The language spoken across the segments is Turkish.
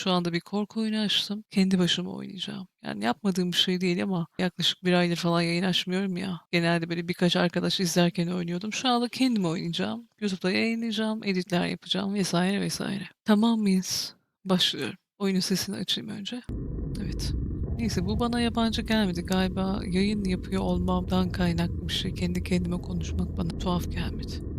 Şu anda bir korku oyunu açtım. Kendi başıma oynayacağım. Yani yapmadığım bir şey değil ama yaklaşık bir aydır falan yayın açmıyorum ya. Genelde böyle birkaç arkadaş izlerken oynuyordum. Şu anda kendim oynayacağım. YouTube'da yayınlayacağım, editler yapacağım vesaire vesaire. Tamam mıyız? Başlıyorum. Oyunun sesini açayım önce. Evet. Neyse bu bana yabancı gelmedi. Galiba yayın yapıyor olmamdan kaynaklı bir şey. Kendi kendime konuşmak bana tuhaf gelmedi.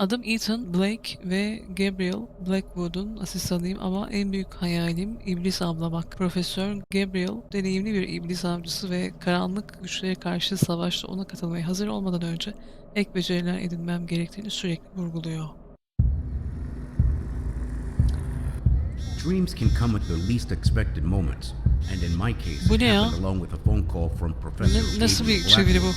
Adım Ethan Blake ve Gabriel Blackwood'un asistanıyım ama en büyük hayalim iblis avlamak. Profesör Gabriel deneyimli bir iblis avcısı ve karanlık güçlere karşı savaşta ona katılmaya hazır olmadan önce ek beceriler edinmem gerektiğini sürekli vurguluyor. Dreams can come at the least expected moments, and in my case, Bu ne ya? along with a phone call from Professor Ne- nasıl bir çeviri bu?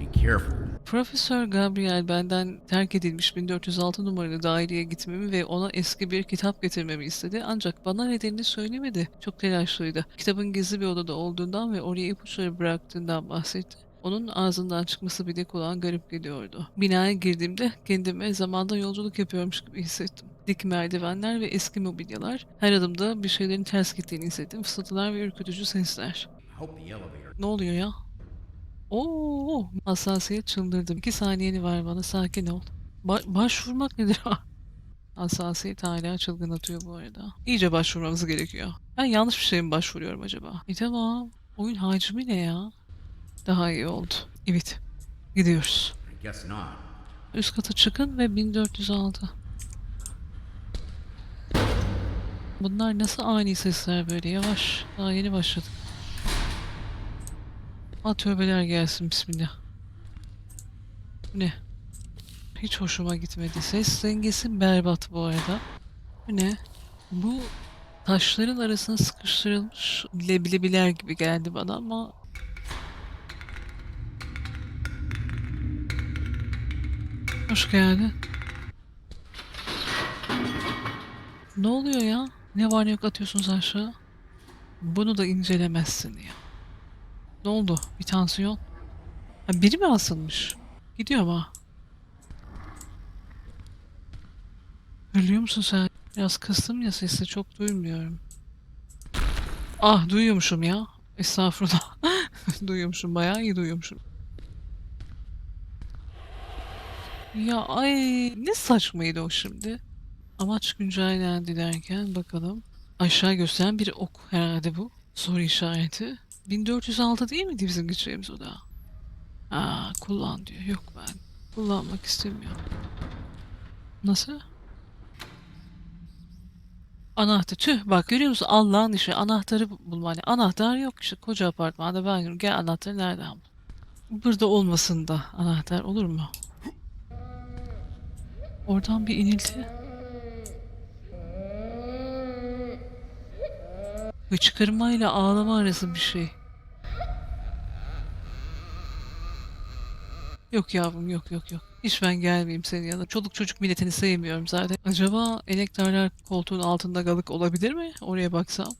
Be careful. Profesör Gabriel benden terk edilmiş 1406 numaralı daireye gitmemi ve ona eski bir kitap getirmemi istedi. Ancak bana nedenini söylemedi. Çok telaşlıydı. Kitabın gizli bir odada olduğundan ve oraya ipuçları bıraktığından bahsetti. Onun ağzından çıkması bile kulağa garip geliyordu. Binaya girdiğimde kendimi zamanda yolculuk yapıyormuş gibi hissettim. Dik merdivenler ve eski mobilyalar. Her adımda bir şeylerin ters gittiğini hissettim. Fısıltılar ve ürkütücü sesler. Ne oluyor ya? Oo, hassasiyet çıldırdım. İki saniyeni ver bana, sakin ol. Ba- başvurmak nedir? hassasiyet hala çılgın atıyor bu arada. İyice başvurmamız gerekiyor. Ben yanlış bir şeye mi başvuruyorum acaba? E tamam. Oyun hacmi ne ya? Daha iyi oldu. Evet. Gidiyoruz. Üst kata çıkın ve 1406. Bunlar nasıl ani sesler böyle yavaş. Daha yeni başladık. Ha tövbeler gelsin bismillah. Ne? Hiç hoşuma gitmedi. Ses dengesi berbat bu arada. Ne? Bu taşların arasına sıkıştırılmış leblebiler gibi geldi bana ama Hoş geldin. Ne oluyor ya? Ne var ne yok atıyorsunuz aşağı? Bunu da incelemezsin ya. Ne oldu? Bir tansiyon. Ha, biri mi asılmış? Gidiyor ama. Ölüyor musun sen? Biraz kıstım ya sesi çok duymuyorum. Ah duyuyormuşum ya. Estağfurullah. duyuyormuşum bayağı iyi duyuyormuşum. Ya ay ne saçmaydı o şimdi. Amaç güncellendi derken bakalım. Aşağı gösteren bir ok herhalde bu. Soru işareti. 1406 değil miydi bizim gideceğimiz oda? Aa kullan diyor. Yok ben kullanmak istemiyorum. Nasıl? Anahtar. Tüh bak görüyor musun Allah'ın işi. Anahtarı bulma. Hani anahtar yok işte koca apartmanda ben diyorum gel anahtarı nereden bul? Burada olmasın da anahtar olur mu? Oradan bir inilti. Hıçkırmayla ağlama arası bir şey. Yok yavrum yok yok yok. Hiç ben gelmeyeyim senin yanına. Çoluk çocuk milletini sevmiyorum zaten. Acaba elektrikler koltuğun altında galık olabilir mi? Oraya baksam.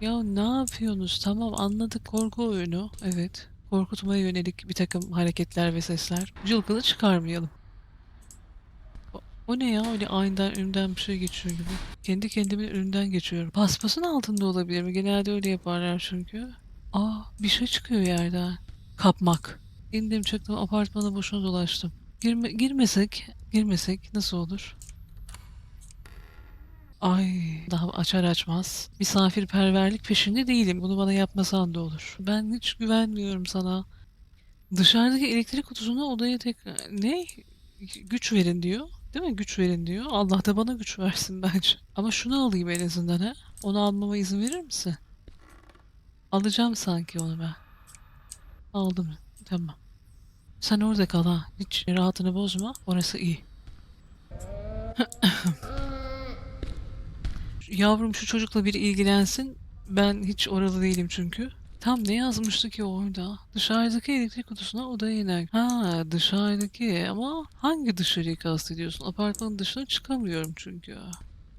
Ya ne yapıyorsunuz? Tamam anladık korku oyunu. Evet. Korkutmaya yönelik bir takım hareketler ve sesler. Cılkını çıkarmayalım. O, o ne ya? Öyle aniden önümden bir şey geçiyor gibi. Kendi kendimin önünden geçiyorum. Paspasın altında olabilir mi? Genelde öyle yaparlar çünkü. Aa bir şey çıkıyor yerden. Kapmak. İndim çıktım apartmana boşuna dolaştım. Girme, girmesek, girmesek nasıl olur? Ay daha açar açmaz. Misafirperverlik peşinde değilim. Bunu bana yapmasan da olur. Ben hiç güvenmiyorum sana. Dışarıdaki elektrik kutusuna odaya tekrar... Ne? Güç verin diyor. Değil mi? Güç verin diyor. Allah da bana güç versin bence. Ama şunu alayım en azından ha. Onu almama izin verir misin? Alacağım sanki onu ben. Aldım. Tamam. Sen orada kal ha. Hiç rahatını bozma. Orası iyi. Yavrum şu çocukla biri ilgilensin. Ben hiç oralı değilim çünkü. Tam ne yazmıştı ki orada? Dışarıdaki elektrik kutusuna odaya iner. Ha dışarıdaki ama hangi dışarıyı kastediyorsun? Apartmanın dışına çıkamıyorum çünkü.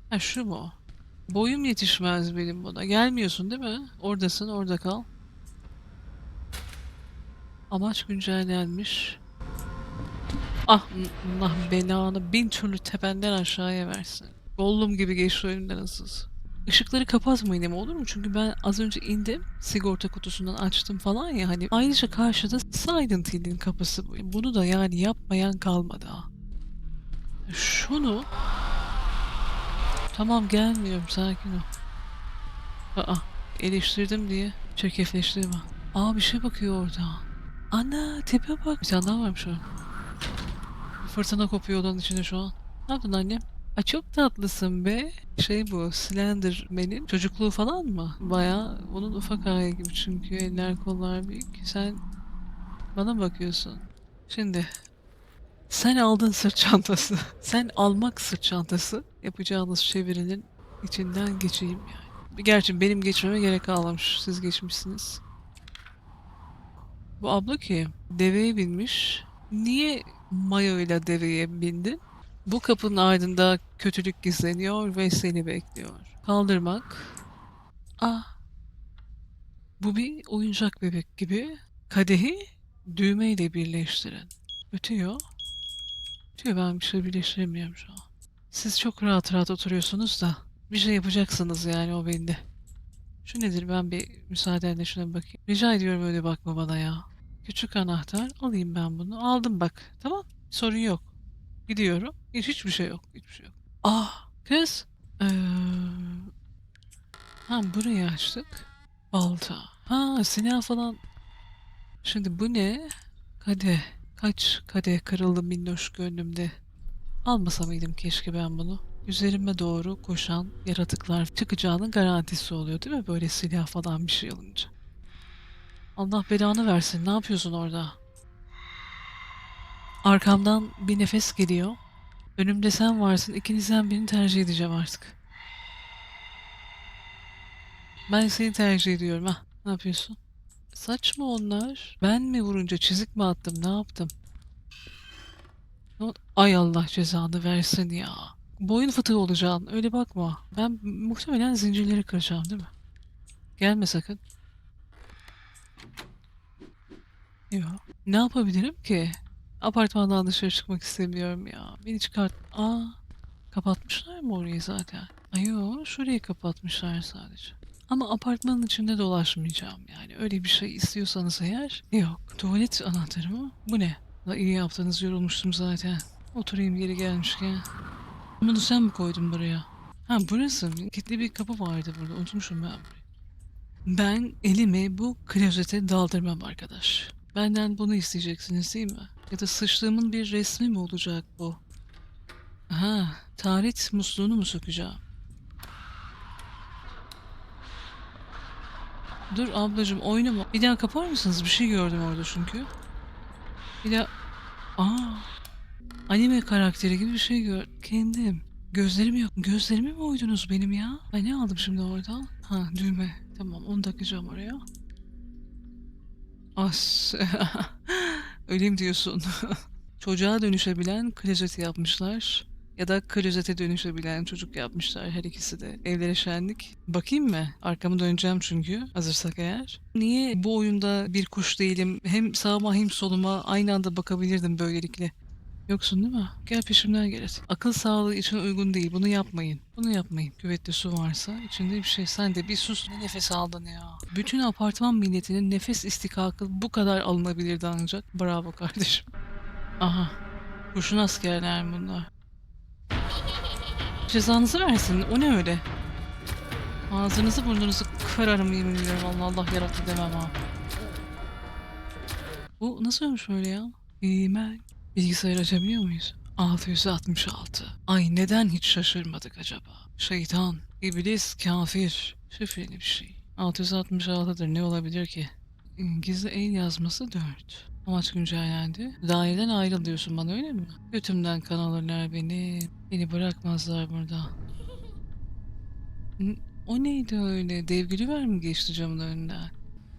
Ha şu mu? Boyum yetişmez benim buna. Gelmiyorsun değil mi? Oradasın orada kal. Amaç güncellenmiş. Ah Allah belanı bin türlü tependen aşağıya versin. Gollum gibi geçti önümden hızsız. Işıkları kapatmayın ama olur mu? Çünkü ben az önce indim. Sigorta kutusundan açtım falan ya hani. Ayrıca karşıda Silent Hill'in kapısı. bu. Bunu da yani yapmayan kalmadı ha. Şunu... Tamam gelmiyorum sakin ol. Aa eleştirdim diye çirkefleşti mi? Aa bir şey bakıyor orada. Ana tipe bak. Bir tane daha varmış o. Fırtına kopuyor odanın içinde şu an. Ne yaptın annem? Ay çok tatlısın be. Şey bu Slenderman'in çocukluğu falan mı? Baya onun ufak hali gibi çünkü eller kollar büyük. Sen bana bakıyorsun. Şimdi sen aldın sırt çantası. Sen almak sırt çantası. Yapacağınız çevirinin içinden geçeyim yani. Gerçi benim geçmeme gerek kalmamış. Siz geçmişsiniz. Bu abla ki deveye binmiş. Niye Mayo ile deveye bindin? Bu kapının ardında kötülük gizleniyor ve seni bekliyor. Kaldırmak. Ah. Bu bir oyuncak bebek gibi. Kadehi düğmeyle birleştirin. Ötüyor. Ötüyor ben bir şey birleştiremiyorum şu an. Siz çok rahat rahat oturuyorsunuz da bir şey yapacaksınız yani o bende. Şu nedir ben bir müsaadenle şuna bakayım. Rica ediyorum öyle bakma bana ya. Küçük anahtar alayım ben bunu. Aldım bak. Tamam sorun yok. Gidiyorum. Hiç hiçbir şey yok. Hiçbir şey yok. Ah kız. Ee, ha burayı açtık. Balta. Ha silah falan. Şimdi bu ne? Kadeh. Kaç kadeh kırıldı minnoş gönlümde. Almasa mıydım keşke ben bunu? Üzerime doğru koşan yaratıklar çıkacağının garantisi oluyor değil mi? Böyle silah falan bir şey alınca. Allah belanı versin. Ne yapıyorsun orada? Arkamdan bir nefes geliyor. Önümde sen varsın. İkinizden birini tercih edeceğim artık. Ben seni tercih ediyorum. Ha, ne yapıyorsun? Saç mı onlar? Ben mi vurunca çizik mi attım? Ne yaptım? Ay Allah cezanı versin ya. Boyun fıtığı olacaksın. Öyle bakma. Ben muhtemelen zincirleri kıracağım değil mi? Gelme sakın. Yok. Ne yapabilirim ki? Apartmandan dışarı çıkmak istemiyorum ya. Beni çıkart... Aa, kapatmışlar mı orayı zaten? Ay şurayı kapatmışlar sadece. Ama apartmanın içinde dolaşmayacağım yani. Öyle bir şey istiyorsanız eğer yok. Tuvalet anahtarı mı? Bu ne? La iyi yaptınız yorulmuştum zaten. Oturayım geri gelmişken. Bunu sen mi koydun buraya? Ha burası. Kilitli bir kapı vardı burada. Unutmuşum ben burayı. Ben elimi bu klozete daldırmam arkadaş. Benden bunu isteyeceksiniz değil mi? Ya da sıçtığımın bir resmi mi olacak bu? Ha, tarih musluğunu mu sökeceğim? Dur ablacığım oynama. Bir daha kapar mısınız? Bir şey gördüm orada çünkü. Bir daha... Aa, anime karakteri gibi bir şey gör. Kendim. Gözlerim yok. Gözlerimi mi oydunuz benim ya? Ay ne aldım şimdi oradan? Ha düğme. Tamam onu takacağım oraya. As. Öyle diyorsun? Çocuğa dönüşebilen klozet yapmışlar. Ya da klozete dönüşebilen çocuk yapmışlar her ikisi de. Evlere şenlik. Bakayım mı? Arkamı döneceğim çünkü hazırsak eğer. Niye bu oyunda bir kuş değilim? Hem sağıma hem soluma aynı anda bakabilirdim böylelikle. Yoksun değil mi? Gel peşimden gel. hadi. Akıl sağlığı için uygun değil. Bunu yapmayın. Bunu yapmayın. Küvette su varsa içinde bir şey. Sen de bir sus. Ne nefes aldın ya. Bütün apartman milletinin nefes istikakı bu kadar alınabilirdi ancak. Bravo kardeşim. Aha. Kurşun askerler bunlar. Cezanızı versin. O ne öyle? Ağzınızı burnunuzu kırarım yemin ediyorum. Allah Allah yarattı demem ha. Bu nasıl olmuş böyle ya? İmen. Bilgisayar açabiliyor muyuz? 666. Ay neden hiç şaşırmadık acaba? Şeytan, iblis, kafir. Şifreli bir şey. 666'dır ne olabilir ki? Gizli el yazması 4. Amaç güncellendi. Daireden ayrıl diyorsun bana öyle mi? Götümden kan alırlar beni. Beni bırakmazlar burada. O neydi öyle? Dev ver mi geçti camın önünden?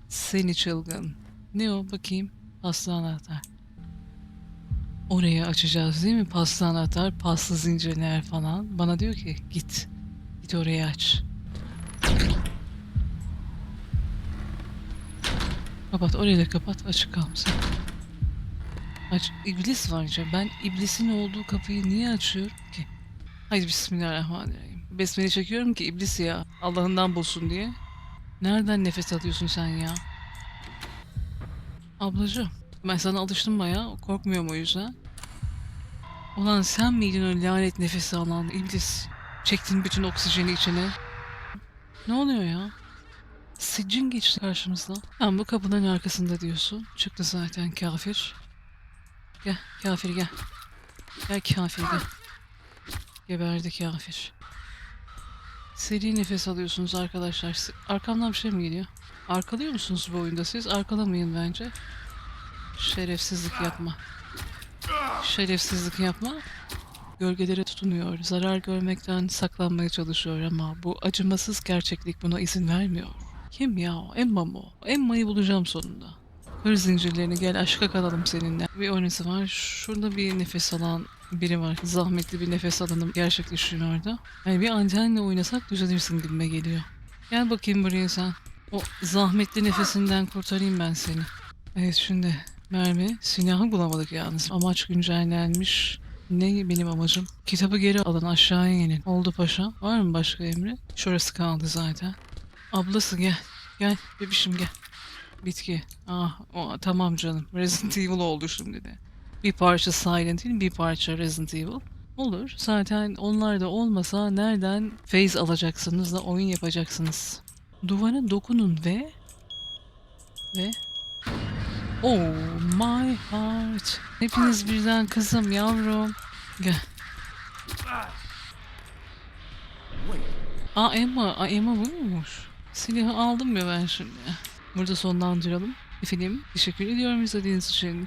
Seni çılgın. Ne o bakayım? Aslı anahtar. Orayı açacağız değil mi? Paslı anahtar, paslı zincirler falan. Bana diyor ki git. Git orayı aç. Kapat orayı da kapat açık kalmasın. Aç. İblis var ya ben iblisin olduğu kapıyı niye açıyorum ki? Haydi bismillahirrahmanirrahim. Besmele çekiyorum ki iblis ya. Allah'ından bulsun diye. Nereden nefes alıyorsun sen ya? Ablacığım ben sana alıştım bayağı. Korkmuyorum o yüzden. Ulan sen miydin o lanet nefesi alan iblis? Çektin bütün oksijeni içine. Ne oluyor ya? Siccin geçti karşımızda. Sen bu kapının arkasında diyorsun. Çıktı zaten kafir. Gel kafir gel. Gel kafir gel. Geberdi kafir. Seri nefes alıyorsunuz arkadaşlar. Arkamdan bir şey mi geliyor? Arkalıyor musunuz bu oyunda siz? Arkalamayın bence. Şerefsizlik yapma. Şerefsizlik yapma. Gölgelere tutunuyor. Zarar görmekten saklanmaya çalışıyor ama bu acımasız gerçeklik buna izin vermiyor. Kim ya o? Emma mı o? Emma'yı bulacağım sonunda. Hır zincirlerini gel aşka kalalım seninle. Bir oynası var. Şurada bir nefes alan biri var. Zahmetli bir nefes alanım gerçekleşiyor orada. Yani bir antenle oynasak düzelirsin gibime geliyor. Gel bakayım buraya sen. O zahmetli nefesinden kurtarayım ben seni. Evet şimdi mermi. Silahı bulamadık yalnız. Amaç güncellenmiş. Ne benim amacım? Kitabı geri alın aşağıya inin. Oldu paşa. Var mı başka emri? Şurası kaldı zaten. Ablası gel. Gel bebişim gel. Bitki. Ah o, tamam canım. Resident Evil oldu şimdi de. Bir parça Silent Hill, bir parça Resident Evil. Olur. Zaten onlar da olmasa nereden phase alacaksınız da oyun yapacaksınız. Duvara dokunun ve ve Oh my heart. Hepiniz birden kızım yavrum. Gel. Aa Emma, Aa, Emma buymuş. Silahı aldım ya ben şimdi. Burada sonlandıralım. Efendim teşekkür ediyorum izlediğiniz için.